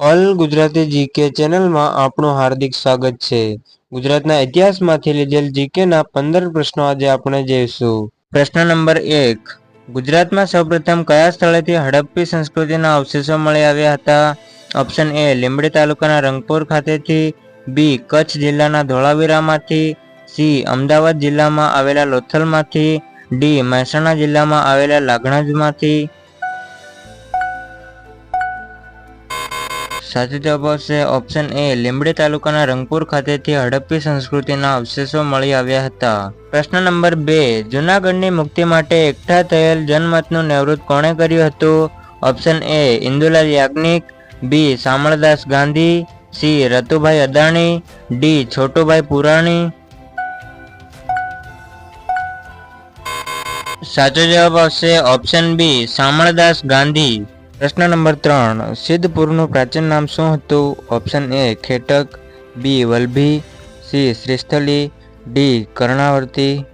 All Gujarati GK ચેનલમાં આપણું હાર્દિક સ્વાગત છે. ગુજરાતના ઇતિહાસમાંથી લીધેલ જીકેના પંદર પ્રશ્નો આજે આપણે જોઈશું. પ્રશ્ન નંબર એક. ગુજરાતમાં સૌપ્રથમ કયા સ્થળેથી હડપ્પી સંસ્કૃતિના અવશેષો મળી આવ્યા હતા? ઓપ્શન એ, લીંબડી તાલુકાના રંગપુર ખાતેથી, બી, કચ્છ જિલ્લાના ધોળાવીરામાંથી, સી, અમદાવાદ જિલ્લામાં આવેલા લોથલમાંથી, ડી, મહેસાણા જિલ્લામાં આવેલા લાગણજમાંથી સાચો જવાબ આવશે ઓપ્શન એ લીંબડી તાલુકાના રંગપુર ખાતેથી હડપ્પી સંસ્કૃતિના અવશેષો મળી આવ્યા હતા. પ્રશ્ન નંબર બે, જૂનાગઢની મુક્તિ માટે એકઠા થયેલ જનમતનું નિવૃત્ત કોણે કર્યું હતું? Option A Indulal Yagnik B Shamaldas Gandhi C Ratubhai Adani D Chhotubhai Purani. સાચો જવાબ આવશે ઓપ્શન બી શામળદાસ ગાંધી. પ્રશ્ન નંબર ત્રણ. સિદ્ધપુરનું પ્રાચીન નામ શું હતું? Option A, Khetak. B Valabhi. C Shristhali D Karnavati.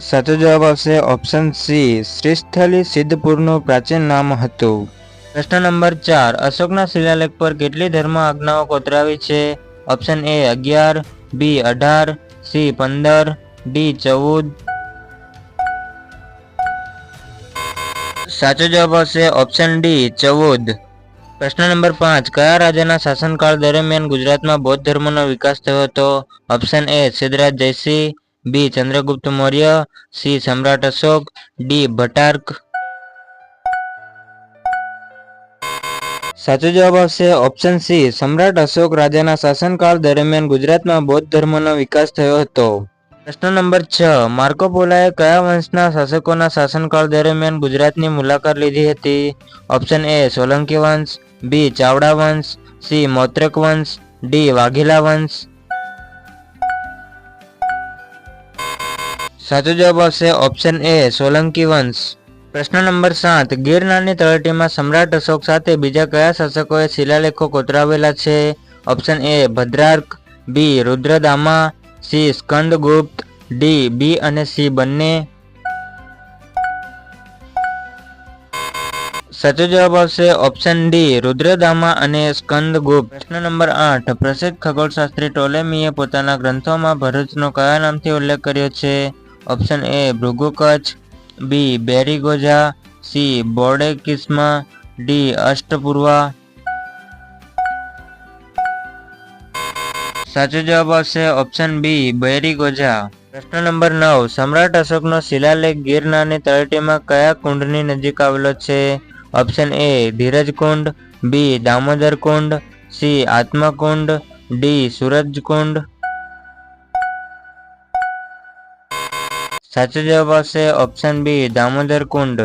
સાચો જવાબ આવશે ઓપ્શન સી શ્રીસ્થલી સિદ્ધપુરનું પ્રાચીન નામ હતું. પ્રશ્ન નંબર ચાર. અશોકના શિલાલેખ પર કેટલી ધર્મ આજ્ઞાઓ કોતરાવી છે? ઓપ્શન એ, અગિયાર. બી અઢાર. સી પંદર. ડી ચૌદ. સાચો જવાબ આવશે ઓપ્શન ડી ચૌદ. પ્રશ્ન નંબર પાંચ, કયા રાજાના શાસનકાળ દરમિયાન ગુજરાતમાં બૌદ્ધ ધર્મનો વિકાસ થયો હતો? Option A Siddhraj Jaysinh. B Chandragupta Maurya. C Samrat Ashok. D ભટાર્ક સાચો જવાબ આવશે ઓપ્શન સી સમ્રાટ અશોક રાજાના શાસનકાળ દરમિયાન ગુજરાતમાં બૌદ્ધ ધર્મનો વિકાસ થયો હતો. પ્રશ્ન નંબર છ. માર્કો પોલાએ કયા વંશના શાસકોના શાસનકાળ દરમિયાન ગુજરાતની મુલાકાત લીધી હતી? ઓપ્શન એ, સોલંકી વંશ, બી, ચાવડા વંશ, સી, મૌત્રક વંશ, ડી, વાઘેલા વંશ. સાચો જવાબ આવશે ઓપ્શન એ, સોલંકી વંશ. પ્રશ્ન નંબર સાત. ગિરનારની તળેટીમાં સમ્રાટ અશોક સાથે બીજા કયા શાસકોએ શિલાલેખો કોતરાવેલા છે? Option A, Bhadrark, B, Rudradama C Skandagupta D B અને સી બંને સાચો જવાબ આવશે ઓપ્શન ડી રુદ્રદામા અને સ્કંદગુપ્ત. પ્રશ્ન નંબર આઠ, પ્રસિદ્ધ ખગોળશાસ્ત્રી ટોલેમીએ પોતાના ગ્રંથોમાં ભરૂચનો કયા નામથી ઉલ્લેખ કર્યો છે? Option A Bhrigu B Barygaza C બોર્ડેકિસ્મા D Ashtapurva સાચો જવાબ આવશે ઓપ્શન બી બૈરી ગોજા. પ્રશ્ન નંબર નવ, સમ્રાટ અશોકનો શિલાલેખ ગિરનારની તળેટીમાં કયા કુંડની નજીક આવેલો છે? Option A Dhiraj Kund B Damodar Kund C Atmakund D Suraj Kund. સાચો જવાબ આવશે ઓપ્શન બી દામોદર કુંડ.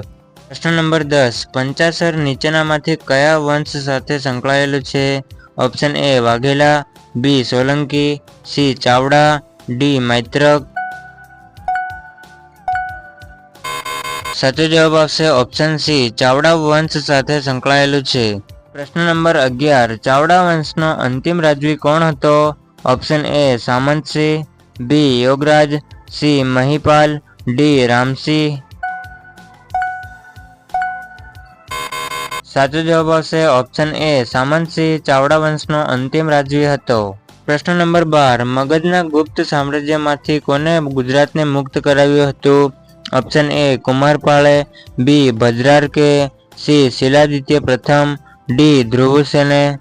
પ્રશ્ન નંબર દસ, પંચાસર નીચેનામાંથી કયા વંશ સાથે સંકળાયેલું છે? Option A Vaghela B Solanki, C Chavda, D Maitrak. સાચો જવાબ આવશે ઓપ્શન સી. ચાવડા વંશ સાથે સંકળાયેલું છે. પ્રશ્ન નંબર અગિયાર. ચાવડા વંશનો અંતિમ રાજવી કોણ હતો? Option A Samantsinh. B Yograj. C Mahipal. D Ramsinh. સાચો જવાબ આવશે ઓપ્શન એ સામંતસિંહ ચાવડા વંશનો અંતિમ રાજવી હતો. પ્રશ્ન નંબર બાર મગજના ગુપ્ત સામ્રાજ્યમાંથી કોને ગુજરાતને મુક્ત કરાવ્યું હતું? ઓપ્શન એ કુમારપાળે બી ભદ્રાર્કે સી શિલાદિત્ય પ્રથમ ડી ધ્રુવસેને?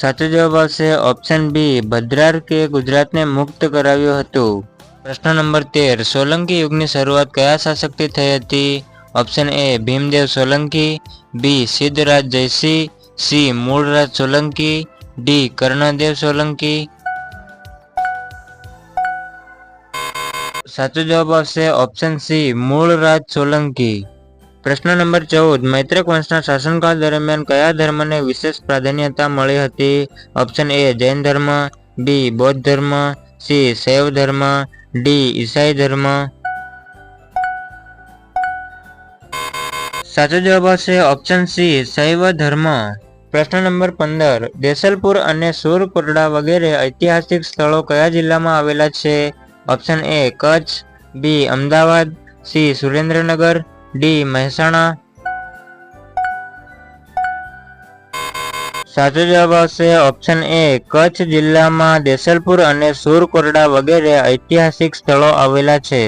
સાચો જવાબ આવશે ઓપ્શન બી ભદ્રાર્કે ગુજરાતને મુક્ત કરાવ્યું હતું. પ્રશ્ન નંબર તેર, સોલંકી યુગની શરૂઆત કયા શાસકથી થઈ હતી? Option A Bhimdev Solanki. B Siddhraj Jaysinh. C Mulraj Solanki. D Karndev Solanki. સાચો જવાબ આવશે ઓપ્શન સી મૂળરાજ સોલંકી. પ્રશ્ન નંબર ચૌદ, મૈત્રક વંશના શાસનકાળ દરમિયાન કયા ધર્મને વિશેષ પ્રાધાન્યતા મળી હતી? ઓપ્શન એ જૈન ધર્મ. બી બૌદ્ધ ધર્મ. સી શૈવ ધર્મ, ડી ઈસાઈ ધર્મ. સાચો જવાબ આવશે ઓપ્શન સી, શૈવ ધર્મ. પ્રશ્ન નંબર પંદર, દેસલપુર અને સુરકોટડા વગેરે ઐતિહાસિક સ્થળો કયા જિલ્લામાં આવેલા છે? Option A Kutch, B Ahmedabad, C Surendranagar, D Mehsana સાચો જવાબ આવશે ઓપ્શન એ કચ્છ જિલ્લામાં દેસલપુર અને સુરકોરડા વગેરે ઐતિહાસિક સ્થળો આવેલા છે.